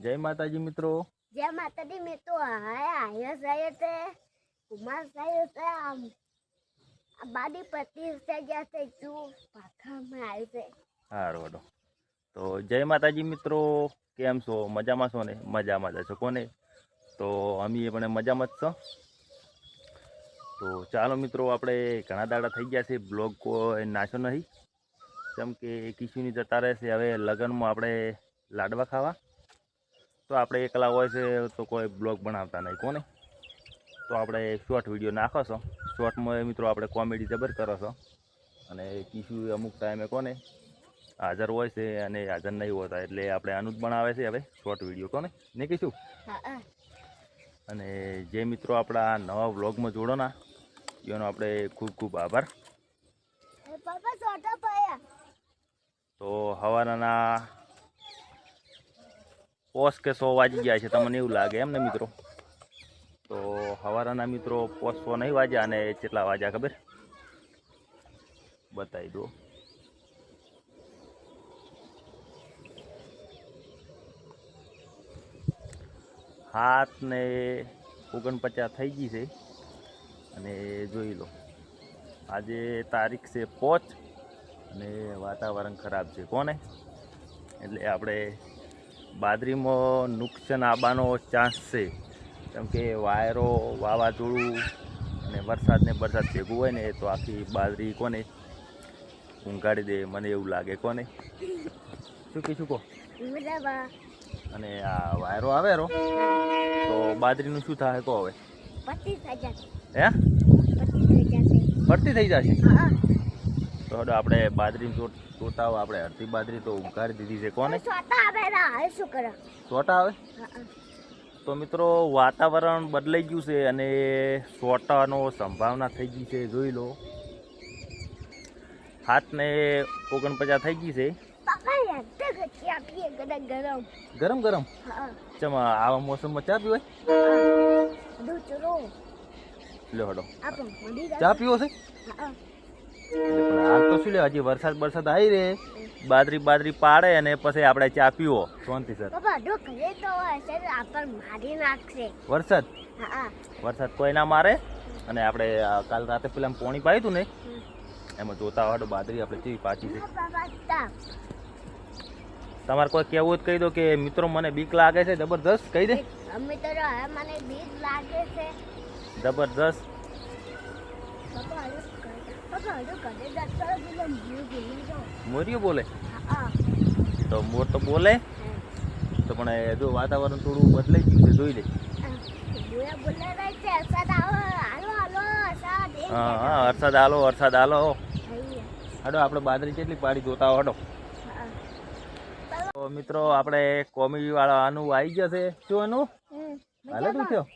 જય માતાજી મિત્રો. જય માતાજી મિત્રો હાય આયો સાયો તે કુમાર સાયો છે આમ આ બાડી પતિ થઈ છે તું પાખામાં આવી છે. સારું વડો તો જય માતાજી મિત્રો કેમ છો? મજામાં છો ને? મજામાં જ છો કોને? તો અમે પણ મજામાં જ છો. તો ચાલો મિત્રો આપણે ઘણા દાડા થઈ ગયા છે બ્લોગ કોઈ નાશો નહીં. જેમ કે કિશુની જતા રહેશે હવે લગ્નમાં આપણે લાડવા ખાવા. તો આપણે એકલા હોય છે તો કોઈ બ્લોગ બનાવતા નહીં કોને? તો આપણે શોર્ટ વીડિયો નાખો છો. શોર્ટમાં મિત્રો આપણે કોમેડી જબર કરો છો. અને કિશુ અમુક ટાઈમે કોને? હાજર હોય છે અને હાજર નહીં હોતા એટલે આપણે આનું જ બનાવે છે હવે શોર્ટ વીડિયો કોને? ને કીશું? અને જે મિત્રો આપણા નવા વ્લોગમાં જોડો ના એનો આપણે ખૂબ ખૂબ આભાર. તો હવાના પોસ કે સો વાજી ગયા છે, તમને એવું લાગે એમ ને મિત્રો? તો સવારના મિત્રો પોસ સો નહીં વાજ્યા અને કેટલા વાજ્યા ખબર? બતાવી દો. હાથ ને ઓગણપચાસ થઈ ગઈ છે. અને જોઈ લો, આજે તારીખ છે પોચ અને વાતાવરણ ખરાબ છે. કોને? એટલે આપણે બાજરીમાં નુકસાન આવવાનો ચાન્સ છે. કેમ કે વાયરો વાવાઝોડું અને વરસાદને વરસાદ ભેગું હોય ને તો આખી બાદરી કોને ઊંઘાડી દે? મને એવું લાગે. કોને? શું કીધું કહો? અને આ વાયરો આવે રો? તો બાજરીનું શું થાય? કહો હવે. હે? પતિ થઈ જશે. ભરતી થઈ જશે? હા. તો હડો આપણે બાજરી ચોટાવ આપણે અડધી બાદરી તો ઉઘાડી દીધી છે. કોને? સોટા આવે ના શું કરો? ચોટા આવે? હા હા. તો મિત્રો વાતાવરણ બદલાઈ ગયું છે અને સોટાનો સંભાવના થઈ ગઈ છે. જોઈ લો. હાથને ઓગણપચાસ થઈ ગઈ છે. ગરમ ગરમ. ચમ આવા મોસમમાં ચા પીવાય? લે હડો. ચા પીવો છે? પણ હાલ તો શું લે હજી વરસાદ વરસાદ આવી રે બાદરી બાદરી પાડે અને પછી આપણે ચા પીવો. શાંતિ સર. વરસાદ? હા વરસાદ કોઈ ના મારે. અને આપણે કાલ રાતે પેલા પોણી પાયું હતું ને એમાં જોતા હોય તો બાજરી આપણે કેવી પાછી છે. તમારે કોઈ કહેવું જ કહી દો કે મિત્રો મને બીક લાગે છે જબરદસ્ત કહી દે. મને બીક લાગે છે. જબરદસ્ત મોરિયો બોલે? તો મોર તો બોલે. તો પણ જો વાતાવરણ થોડું બદલાઈ ગયું છે, જોઈ લે. હાલો હાલો હા હા, વરસાદ હાલો વરસાદ આલો. હાડો, આપણે બાદરી કેટલી પાડી જોતા હાડો. તો મિત્રો, આપણે કોમેડી વાળા આનું આવી ગયા છે. શું હમ. હાલે તું થયો?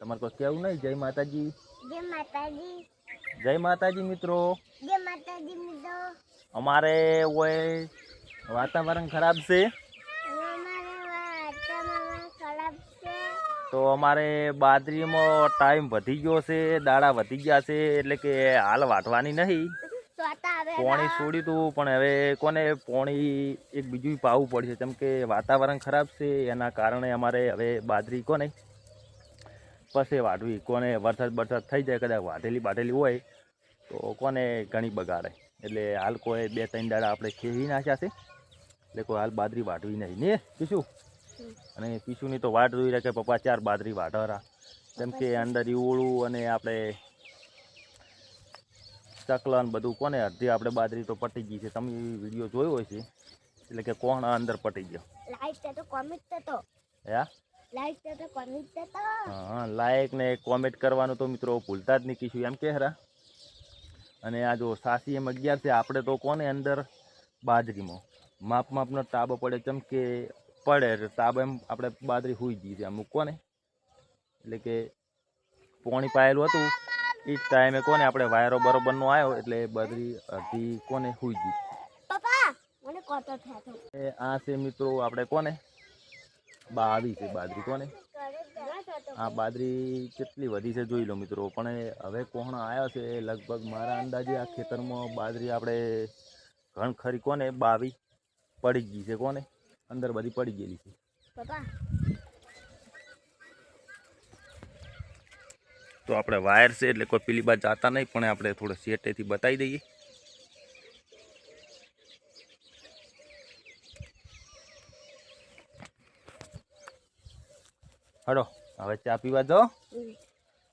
તમારે કોઈ કેવું નહીં? જય માતાજી. જય માતાજી. જય માતાજી મિત્રો. જય માતાજી મિત્રો. અમારે ઓય વાતાવરણ ખરાબ છે. તો અમારે બાજરીમાં ટાઈમ વધી ગયો છે દાડા વધી ગયા છે એટલે કે હાલ વાટવાની નહીં. પોણી છોડ્યું હતું પણ હવે કોને પોણી એક બીજું પાવું પડશે. કેમ કે વાતાવરણ ખરાબ છે એના કારણે અમારે હવે બાદરી કોને પછી વાઢવી. કોને વરસાદ બરસાદ થઈ જાય કદાચ વાઢેલી બાઢેલી હોય તો કોને ઘણી બગાડે. એટલે હાલ કોઈ બે ત્રણ દાડા આપણે ખેવી નાખ્યા છે. એટલે કોઈ હાલ બાદરી વાઢવી નહીં. ને પીશું અને પીશુંની તો વાટ જોઈ રહ્યા કે પપ્પા ચાર બાદરી વાટરા કેમ કે અંદર ઈવળું અને આપણે ચકલન બધું કોને અડધી? આપણે બાદરી તો પટી ગઈ છે. તમે વીડિયો જોયો હોય છે એટલે કે કોણ અંદર પટી ગયો? લાઈટ તો કોમિક તો. હે? હા લાયક ને કોમેન્ટ કરવાનું તો મિત્રો ભૂલતા જ નહીં કીશું એમ કે હરા? અને આ જો સાસી એમ અગિયાર છે આપણે તો કોને અંદર બાજરીમાં? માપ માપનો તાબો પડે ચમ કે પડે તાબો એમ આપણે બાજરી હુઈ ગઈ છે અમુક કોને. એટલે કે પોણી પાયેલું હતું. એ જ ટાઈમે કોને આપણે વાયરો બરોબરનો આવ્યો એટલે બાજરી અડધી કોને હુઈ ગઈ. આ છે મિત્રો આપણે કોને? બાવી છે બાજરી કોને? આ બાજરી કેટલી વધી છે જોઈ લો મિત્રો. પણ હવે કોણ આવ્યા છે લગભગ મારા અંદાજે આ ખેતરમાં બાજરી આપણે ઘણ ખરી કોને? બાવી પડી ગઈ છે કોને? અંદર બધી પડી ગયેલી છે. તો આપણે વાયર છે એટલે કોઈ પેલી બાજુ જાતા નહીં પણ આપણે થોડો સેટેથી બતાવી દઈએ. હડો હવે ચા પીવા જાઓ.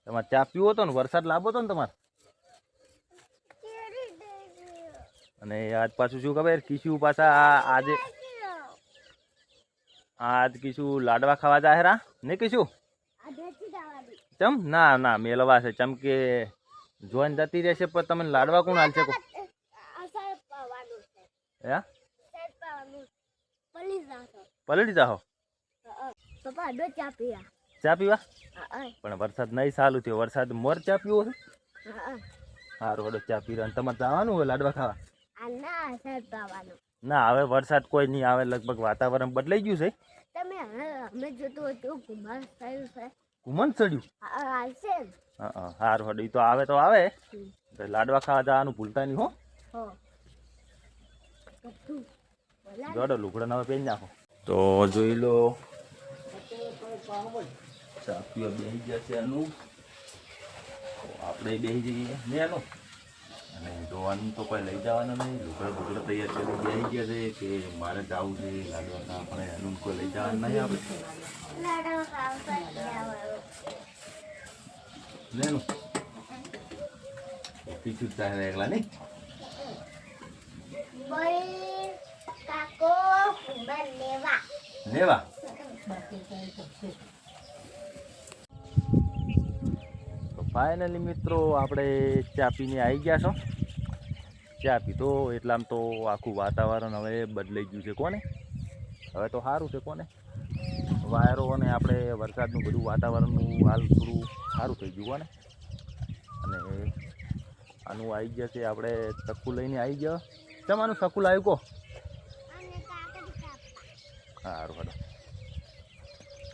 તમારે ચા પીવો હતો ને વરસાદ લાવો હતો ને તમારે? અને આજ પાછું શું ખબર? કિશુ પાછા આજે આજ કિશુ લાડવા ખાવા જાય રા? ને કિશુ ચમ? ના ના મેલવા છે. ચમ કે જોઈન જતી રહેશે પણ તમે લાડવા કોણ હાલશે કો પલટી જાઓ પપ્પા અડો ચા પીવા. ચા પીવા? પણ વરસાદ નહીં ચાલુ થયો. વરસાદ મોર ચા પીવો છે? સારું હડો ચા પીવા. અને તમારે જવાનું હોય લાડવા ખાવા? ના સાહેબ પાવાનું ના હવે વરસાદ કોઈ નહીં આવે લગભગ વાતાવરણ બદલાઈ ગયું છે? તમે અમે જોતું હતું કુમાર થયું છે. કુમન ચડ્યું? આવશે હા હા સારું હડું તો આવે તો આવે. લાડવા ખાવા જવાનું ભૂલતા નહીં હો. હો. જોડો લુગડા નવા પહેરી નાખો. તો જોઈ લો ચા પીવા બેસી જશે એનું આપણે બેસી જઈએ. ને એનું અને જોવાનું તો કોઈ લઈ જવાનું નહીં. લુગડા બુગડા તૈયાર કરી બેસી ગયા છે કે મારે જવું છે લાડવા તો આપણે એનું કોઈ લઈ જવાનું નહીં આપણે. લેનું પીછું ચાલે એકલા નહીં? લેવા. લેવા? ફાઇનલી મિત્રો આપણે ચા પીને આવી ગયા છો. ચા પીધો એટલામાં તો આખું વાતાવરણ હવે બદલાઈ ગયું છે કોને? હવે તો સારું છે કોને? વાયરો અને આપણે વરસાદનું બધું વાતાવરણનું હાલ થોડું સારું થઈ ગયું કોને? અને આનું આવી જશે આપણે ચક્કુ લઈને આવી ગયા. તમારું ચક્કુ લાવ્યું કહો સારું હાલો.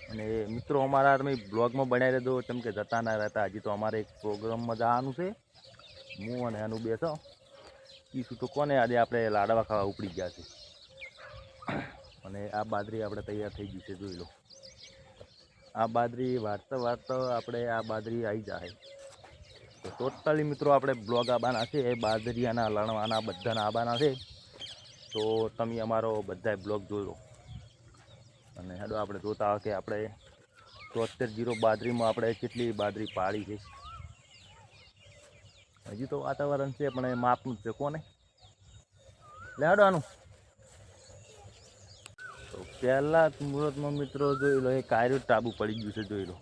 અને મિત્રો, અમારા તમે બ્લોગમાં બનાવી દેજો. કેમ કે જતા ના રહેતા. હજી તો અમારે એક પ્રોગ્રામમાં જવાનું છે. હું અને એનું બેસો. કીશું તો કોને? આજે આપણે લાડવા ખાવા ઉપડી ગયા છે. અને આ બાદરી આપણે તૈયાર થઈ ગઈ છે, જોઈ લો. આ બાદરી વાળતા વાળતા આપણે આ બાદરી આવી જાય તો ટોટલી મિત્રો, આપણે બ્લોગ આવવાના છે. એ બાદરીયાના લણવાના બધાના આવવાના છે. તો તમે અમારો બધાય બ્લોગ લો. અને હેડો આપણે જોતા કે આપણે તોતેર જીરો બાદરીમાં આપણે કેટલી બાદરી પાડી છે. હજી તો વાતાવરણ છે, પણ એ માપનું છે, કોને? લે હેડો આનું. તો પહેલાં મુહૂર્તમાં મિત્રો જોઈ લો, એ કાયરું ટાબુ પડી ગયું છે, જોઈ લો.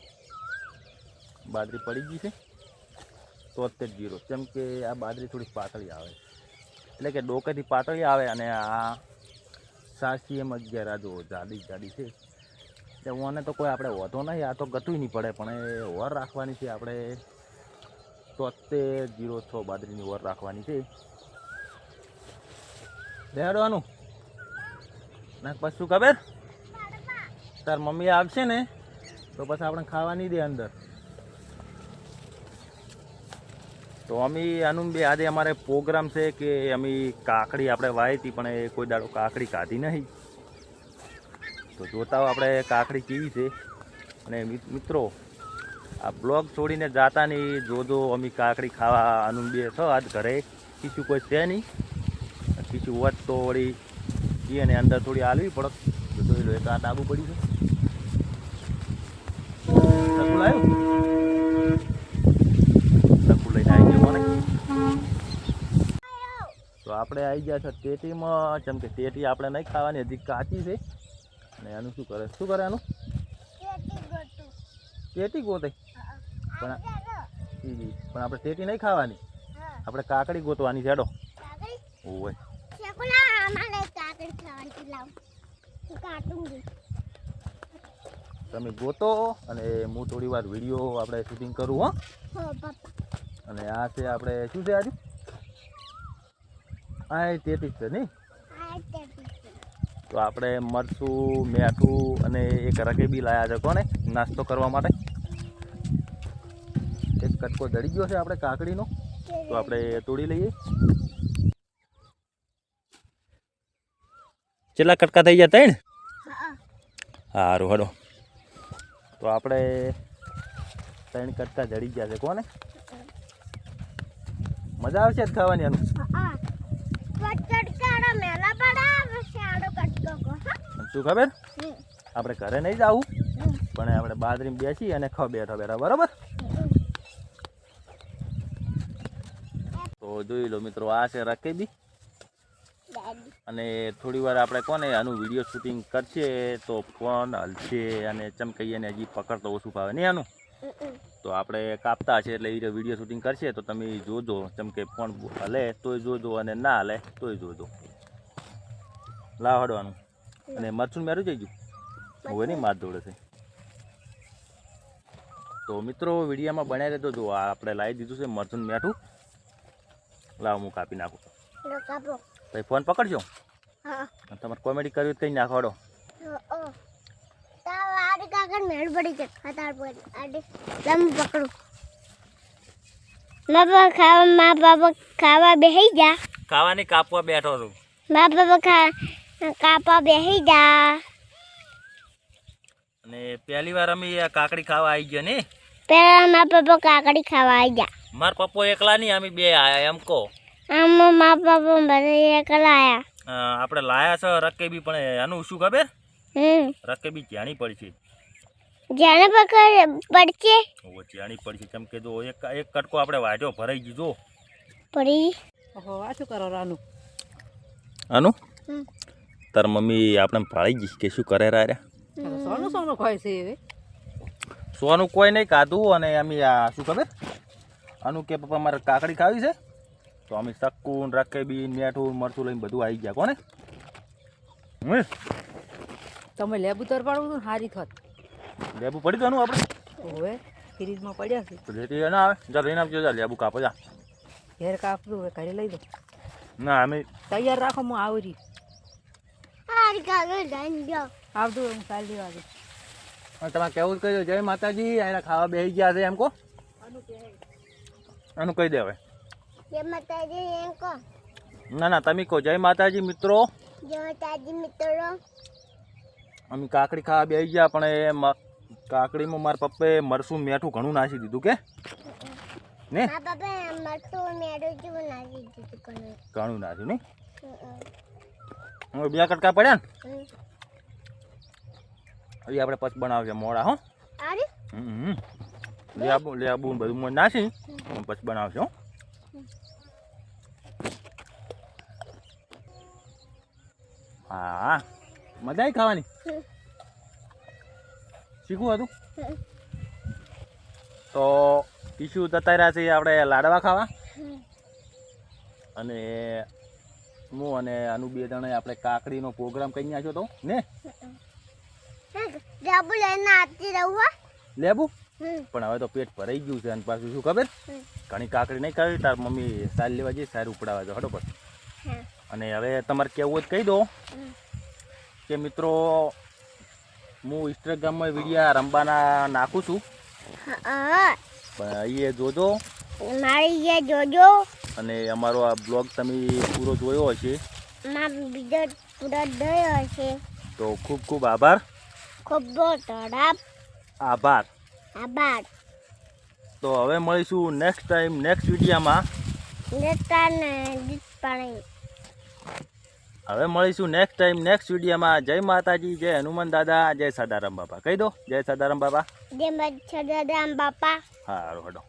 બાદરી પડી ગઈ છે તોતેર જીરો. કેમ કે આ બાદરી થોડી પાતળી આવે. એટલે કે ડોકેથી પાતળી આવે અને આ સાસી એમ અગિયાર આ જાડી જાડી છે. એટલે ઓને તો કોઈ આપણે વધો નહીં, આ તો ગતું નહીં પડે, પણ એ વર રાખવાની છે આપણે તોતેર, જીરો છ બાદરીની વર રાખવાની છે. બેહાડવાનું. ના પછી શું ખબર? તાર મમ્મી આવશે ને, તો પછી આપણે ખાવા નહીં દે અંદર. તો અમે આનું બી આજે અમારે પ્રોગ્રામ છે કે અમે કાકડી આપણે વાવી હતી, પણ એ કોઈ દાડો કાકડી કાઢી નહીં. તો જોતા આપણે કાકડી કેવી છે. અને મિત્રો, આ બ્લોગ છોડીને જાતા નહીં, જોજો અમે કાકડી ખાવા આનું બે છો આજ ઘરે. કીધું કોઈ છે નહીં. કીધું હોત તો વળી ઈ અને અંદર થોડી હાલવી પડત. જોઈ લો, એક આ ડાબુ પડ્યું છે. ચકુ લાવ્યું ચકુ લઈને આવી ગયો કોને તો આપણે આવી ગયા છે ટેટીમાં. જેમ કે ટેટી આપણે નહીં ખાવાની હજી કાચી છે. અને એનું શું કરે? શું કરે એનું ટેટી ગોતે. પણ. પણ આપણે ટેટી નહીં ખાવાની. આપણે કાકડી ગોતવાની છે હેડો. ઓય તમે ગોતો અને હું થોડી વાર વીડિયો આપણે શૂટિંગ કરું હો. હો અને આ છે આપણે શું છે આજુ? આ જ છે નહીં તો આપણે મરચું મીઠું અને એક રકેબી લાયા છે કોને નાસ્તો કરવા માટે? એક કટકો દળી ગયો છે આપણે કાકડીનો. તો આપણે તોડી લઈએ. કેટલા કટકા થઈ ગયા ત્રણ? સારું હડો. તો આપણે ત્રણ કટકા જડી ગયા છે કોને? મજા આવશે જ ખાવાની આનું હા પચડકારો મેલા પડા શાડો કટકો કો હા અને શું ખબર? આપણે ઘરે નહીં જવું પણ આપણે બાદરીમાં બેસી અને ખ બેઠો બેઠા બરાબર? તો જોઈ લો મિત્રો આ છે રકેબી અને થોડી વાર આપણે કોને આનું વીડિયો શૂટિંગ કરશે તો ફોન હલશે અને ચમકઈએ ને હજી પકડતો ઓછું ફાવે નહીં આનું. તો આપણે કાપતા છે એટલે એ વીડિયો શૂટિંગ કરશે તો તમે જોજો ચમકે ફોન હલે તોય જોજો અને ના હલે તોય જોજો. લાવ હડવાનું. અને મરચું મેરું જઈ ગયું. હવે નહીં માર દોડે છે. તો મિત્રો વિડીયામાં બનાવી રહેતો જો આપણે લાવી દીધું છે મરચું મેઠું. લાવ હું કાપી નાખું. લો ફોન પકડજો. તમારે કોમેડી કરવી કઈ નાખો હડો ઓ ઓ. તા આડી કાકર મેળ પડી છે. ખાતાર પડી આડી. લમ પકડું. મા બાપા ખાવા મા બાપા ખાવા બેહી જા ખાવાની કાપવા બેઠો છું. મા બાપા ખા કાપા બેહી જા. અને પહેલી વાર અમે આ કાકડી ખાવા આવી ગયા ને? પેલા મારા પપ્પા કાકડી ખાવા આવી ગયા. મારા પપ્પા એકલા નહીં અમે બે આયા એમ કહો. આમ મારા પપ્પા બધા એકલા આયા. આપણે લાયા છે રકેબી પણ એનું શું ખબર? હમ. રકેબી જાણી પડી છે જાણે પકડ પડશે. ઓ જાણી પડશે. છે કેમ કે જો એક એક કટકો આપણે વાટ્યો ભરાઈ ગયો જો. પડી. ઓહો આ શું કરો રાનું? આનું? હમ. તાર મમ્મી આપણે ભાળી ગઈ કે શું કરે રહ્યા સોનું સોનું ખોય છે હવે. સોનું કોઈ નહીં કાધું અને અમે આ શું ખબર? આનું કે પપ્પા મારે કાકડી ખાવી છે. તો અમે સક્કું રકેબી મેઠું મરચું લઈને બધું આવી ગયા કોને? હમ તમે લેબુ તર પાડવું હતું ને હારી થત. લેબુ પડી તો આપણે? હવે ફ્રીજમાં પડ્યા છે. તો લેતી ના આવે. જા લઈને આવજો ચાલ લેબુ કાપો જા. ઘેર હવે ઘરે લઈ દો ના અમે તૈયાર રાખો હું આવરી આડી કાકર લઈને જાઓ આવતું હું ચાલી દેવા દે કેવું કહી દો જય માતાજી અહીંયા ખાવા બેસી ગયા છે એમ કહો. આનું કહી દે હવે. જય માતાજી એમ કહો. ના ના તમે કહો જય માતાજી મિત્રો. જય માતાજી મિત્રો. અમે કાકડી ખાવા બેસી ગયા પણ એ કાકડીમાં મારા પપ્પાએ મરસું મેઠું ઘણું નાખી દીધું કે? ને? મા બાપા જેવું નાખી દીધું ઘણું. નાખ્યું નહીં? હવે બે કટકા પડ્યા ને? હવે આપણે પછી બનાવશે મોડા હો. હમ લેબુ લેબુ બધું મોં નાસી પછી બનાવશે હો. હા. મજા આવી ખાવાની? શીખવું હતું? તો ઈશુ જતા રહ્યા છે આપણે લાડવા ખાવા. અને હું અને અનુ બે જણે આપણે કાકડીનો પ્રોગ્રામ કરી નાખ્યો તો ને? લેબુ લઈને આવતી રહું લેબુ? પણ હવે તો પેટ ભરાઈ ગયું છે અને પાછું શું ખબર. ઘણી કાકડી નહીં ખાવી તાર મમ્મી સાલ લેવા જઈએ સારું ઉપડાવા જો પર અને હવે તમારે કેવું હોય કહી દો. કે મિત્રો હું ઇન્સ્ટાગ્રામમાં વિડીયા રમવાના નાખું છું. પણ એ જોજો. મારી જે જોજો. અને અમારો આ બ્લોગ તમે પૂરો જોયો હશે. મારો બીજો પૂરો જોયો છે તો ખૂબ ખૂબ આભાર. ખૂબ તડાપ. આભાર. આભાર. તો હવે મળીશું નેક્સ્ટ ટાઈમ નેક્સ્ટ વિડીયામાં. હવે મળીશું નેક્સ્ટ ટાઈમ નેક્સ્ટ વિડીયામાં. જય માતાજી જય હનુમાન દાદા જય સદારામ બાપા. કહી દો જય સદારામ બાપા. જય સદારામ બાપા. હા હડો.